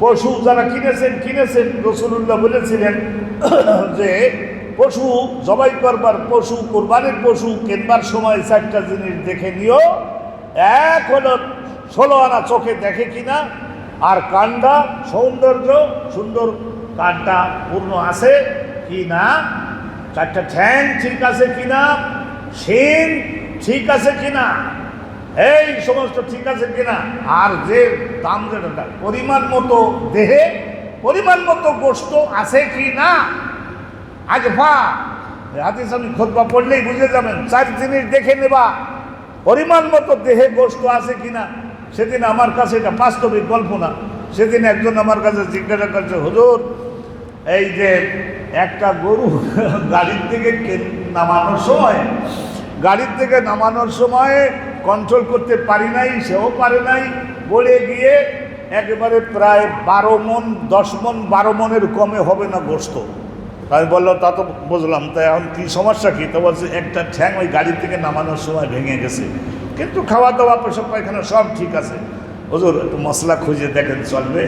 পশু যারা কিনেছেন কিনেছেন রসুল্লাহ বলেছিলেন যে পশু জবাই করবার পশু, কোরবানির পশু কেনবার সময় চারটা জিনিস দেখে নিও। এক হলো ষোলো আনা চোখে দেখে কিনা, আর কানটা সৌন্দর্য, সুন্দর কানটা পূর্ণ আছে কি না চারটা ঠ্যাং ঠিক আছে কিনা, শিং ঠিক আছে কিনা। এই সমস্ত ঠিক আছে কিনা? আর যে দাম যেটা পরিমাণ মতো দেহে, পরিমাণ মতো গোস্ত আছে কি না আজ ভা হাতিস আমি খোদবা পড়লেই বুঝে যাবেন। চার জিনিস দেখে নেবা। পরিমাণ মতো দেহে গোস্ত আছে কিনা? সেদিন আমার কাছে এটা বাস্তবিক গল্প না। সেদিন একজন আমার কাছে জিজ্ঞাসা করছে, হুজুর, এই যে একটা গরু গাড়ির থেকে নামানোর সময়, গাড়ির থেকে নামানোর সময় কন্ট্রোল করতে পারি নাই, সেও পারে নাই। বলে গিয়ে একেবারে প্রায় বারো মন, দশ মন, বারো মনের কমে হবে না গোস্ত। আমি বলল, তা তো বুঝলাম তাই এখন কী সমস্যা কী? তো বলছে, একটা ঠ্যাং ওই গাড়ি থেকে নামানোর সময় ভেঙে গেছে। কিন্তু খাওয়া দাওয়া পেশাব পায়খানা সব ঠিক আছে। হুজুর, একটু মশলা খুঁজে দেখেন, চলবে?